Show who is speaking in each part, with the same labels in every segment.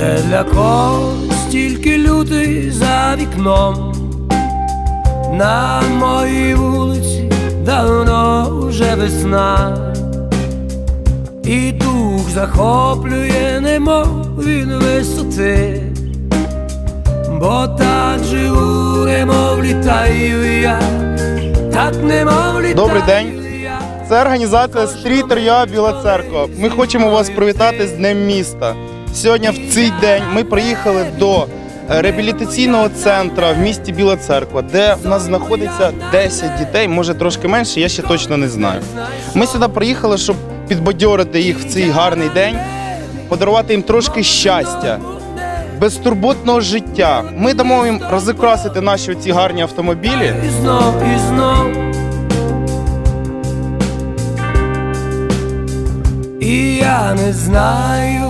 Speaker 1: де для когось тільки лютий за вікном. На моїй вулиці давно вже весна, і дух захоплює, немов він висоти, бо так живу, немов літаю я, так немов літаю
Speaker 2: Добрий день. Це організація Стрітер Я Біла Церква. Ми хочемо вас привітати з Днем міста. Сьогодні в цей день ми приїхали до е, реабілітаційного центру в місті Біла Церква, де в нас знаходиться 10 дітей, може трошки менше, я ще точно не знаю. Ми сюди приїхали, щоб підбадьорити їх в цей гарний день, подарувати їм трошки щастя, безтурботного життя. Ми дамо їм розікрасити наші ці гарні автомобілі.
Speaker 1: І знов, я не знаю,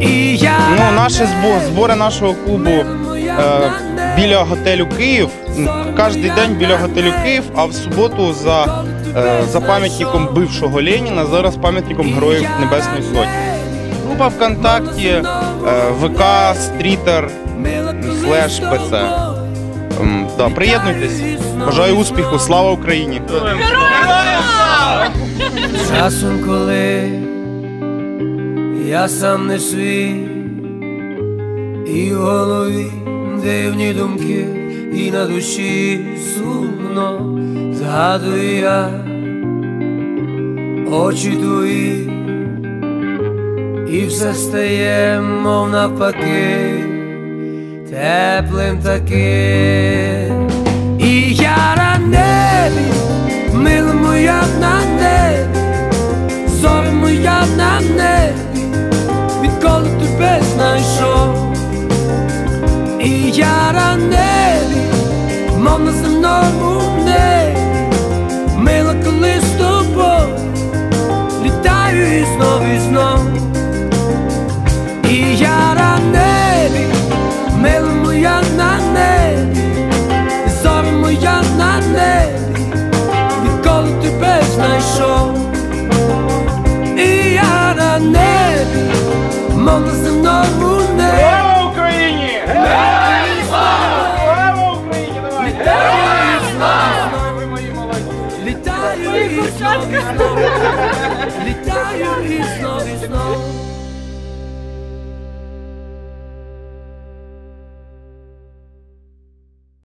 Speaker 1: І я
Speaker 2: Ну, наші збо- збори нашого клубу е, біля готелю Київ. Кожен день біля готелю Київ, а в суботу за, е, за пам'ятником бившого Леніна, зараз пам'ятником Героїв Небесної Сотні. Група ВКонтакті, е, ВК, Стрітер, слеш ПЦ. М, Да, приєднуйтесь. Бажаю успіху, слава Україні!
Speaker 1: Часом, коли я сам не свій, і в голові дивні думки, і на душі сумно згадую я очі твої, і все стає, мов навпаки, теплим таким. І я на небі, мила моя на земному небі, мила коли з тобою, літаю і знов і знов. І я на мила моя на небі, зорі моя на небі, відколи тебе знайшов. І я на небі, мов на земному літаю і знов,